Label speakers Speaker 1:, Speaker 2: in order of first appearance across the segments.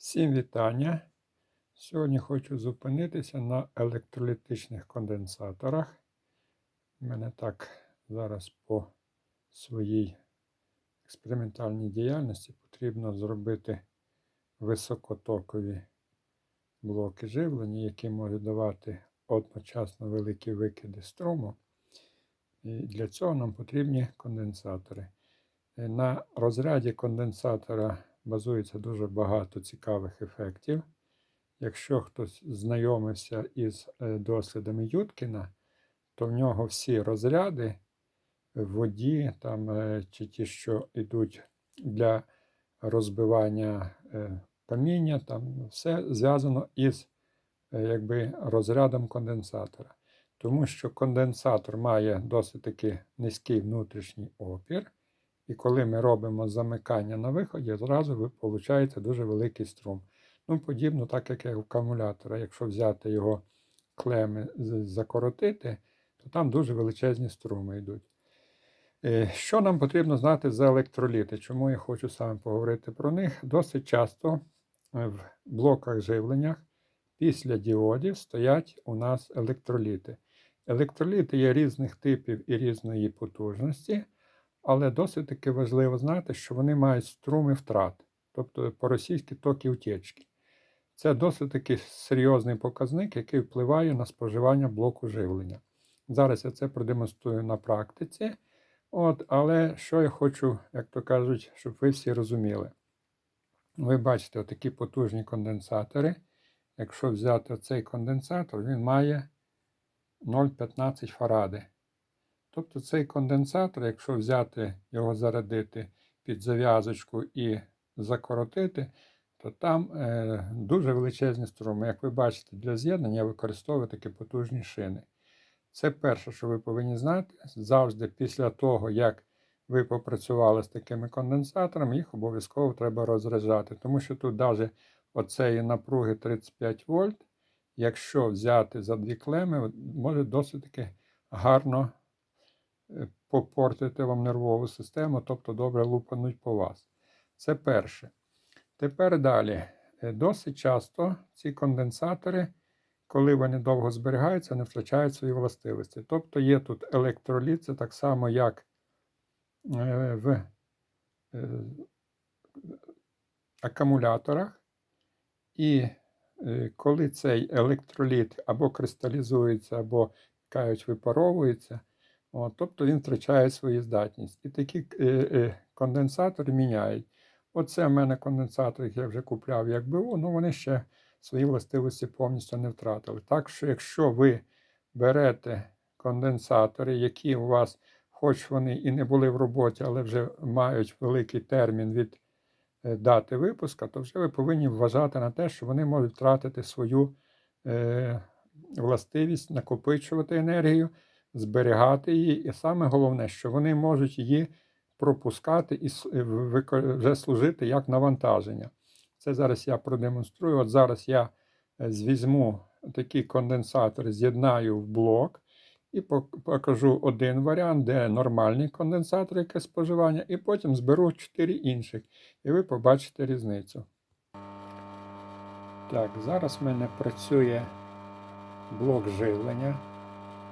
Speaker 1: Всім вітання. Сьогодні хочу зупинитися на електролітичних конденсаторах. У мене так зараз по своїй експериментальній діяльності потрібно зробити високотокові блоки живлення, які можуть давати одночасно великі викиди струму. І для цього нам потрібні конденсатори. Е, На розряді конденсатора базується дуже багато цікавих ефектів. Якщо хтось знайомився із е, дослідами Юткіна, то в нього всі розряди в воді, там, е, чи ті, що йдуть для розбивання е, каміння, там все зв'язано із якби, розрядом конденсатора. Тому що конденсатор має досить таки низький внутрішній опір. І коли ми робимо замикання на виході, зразу виходить дуже великий струм. Ну, подібно, так як і в акумулятора. Якщо взяти його клеми, закоротити, то там дуже величезні струми йдуть. Е, Що нам потрібно знати за електроліти? Чому я хочу саме поговорити про них? Досить часто е, в блоках живлення після діодів стоять у нас електроліти. Електроліти є різних типів і різної потужності. Але досить таки важливо знати, що вони мають струми втрат, тобто по-російськи токи утечки. Це досить таки серйозний показник, який впливає на споживання блоку живлення. Зараз я це продемонструю на практиці. От, але що я хочу, як то кажуть, щоб ви всі розуміли. Ви бачите отакі потужні конденсатори. Якщо взяти цей конденсатор, він має 0,15 фаради. Тобто цей конденсатор, якщо взяти його зарядити під зав'язочку і закоротити, то там е, дуже величезні струми. Як ви бачите, для з'єднання я такі потужні шини. Це перше, що ви повинні знати. Завжди після того, як ви попрацювали з такими конденсаторами, їх обов'язково треба розряджати. Тому що тут навіть оцеї напруги 35 вольт, якщо взяти за дві клеми, може досить таки гарно попортити вам нервову систему, тобто добре лупануть по вас. Це перше. Тепер далі. Е, Досить часто ці конденсатори, коли вони довго зберігаються, не втрачають свої властивості. Тобто є тут електроліт, це так само, як е, в е, акумуляторах. І коли цей електроліт або кристалізується, або кажуть, випаровується, От, тобто він втрачає свою здатність. І такі е, е, конденсатори міняють. Оце в мене конденсатор, який я вже купляв як БУ, ну вони ще свої властивості повністю не втратили. Так що, якщо ви берете конденсатори, які у вас, хоч вони і не були в роботі, але вже мають великий термін від е, дати випуска, то вже ви повинні вважати на те, що вони можуть втратити свою е, властивість накопичувати енергію зберігати її, і саме головне, що вони можуть її пропускати і е, вже служити як навантаження. Це зараз я продемонструю. От зараз я е, візьму такі конденсатори, з'єднаю в блок і покажу один варіант, де нормальний конденсатор, яке споживання, і потім зберу 4 інших, і ви побачите різницю. Так, зараз в мене працює блок живлення.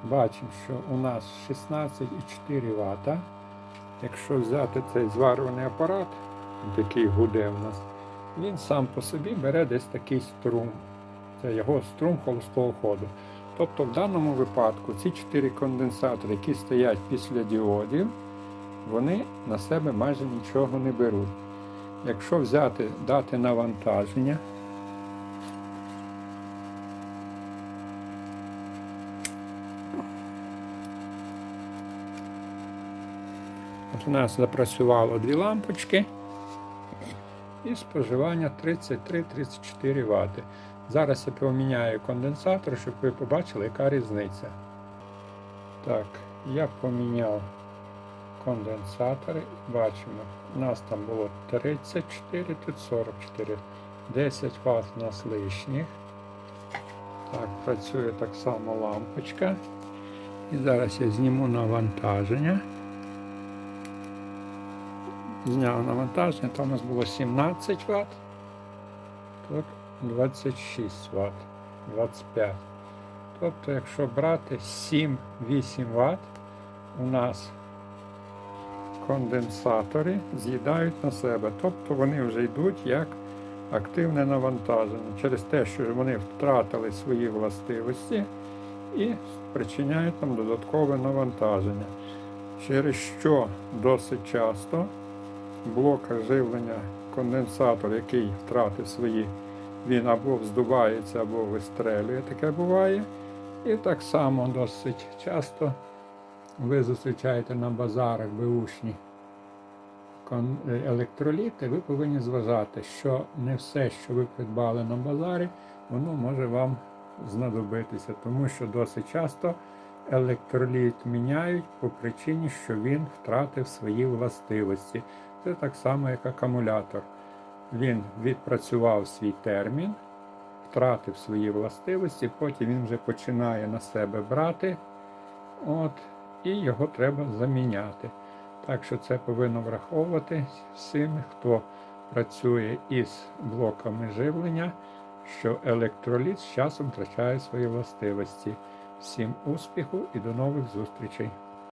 Speaker 1: Бачимо, що у нас 16,4 Вт. Якщо взяти цей зварюваний апарат, який гуде у нас, він сам по собі бере десь такий струм. Це його струм холостого ходу. Тобто в даному випадку ці 4 конденсатори, які стоять після діодів, вони на себе майже нічого не беруть. Якщо взяти дати навантаження, От у нас запрацювало дві лампочки і споживання 33-34 Вт. Зараз я поміняю конденсатор, щоб ви побачили, яка різниця. Так, я поміняв конденсатори. Бачимо, у нас там було 34, тут 44. 10 Вт у нас лишніх. Так, працює так само лампочка. І зараз я зніму навантаження. Зняв навантаження, там у нас було 17 Вт. Тут 26 Вт, 25. Тобто, якщо брати 7-8 Вт, у нас конденсатори з'їдають на себе. Тобто вони вже йдуть як активне навантаження через те, що вони втратили свої властивості і спричиняють нам додаткове навантаження. Через що досить часто блока живлення конденсатор, який втратив свої, він або вздувається, або вистрелює, таке буває. І так само досить часто ви зустрічаєте на базарах беушні електроліти, ви повинні зважати, що не все, що ви придбали на базарі, воно може вам знадобитися, тому що досить часто електроліт міняють по причині, що він втратив свої властивості. Це так само, як акумулятор. Він відпрацював свій термін, втратив свої властивості, потім він вже починає на себе брати. От, і його треба заміняти. Так що це повинно враховувати всім, хто працює із блоками живлення, що електроліт з часом втрачає свої властивості. Всім успіху і до нових зустрічей!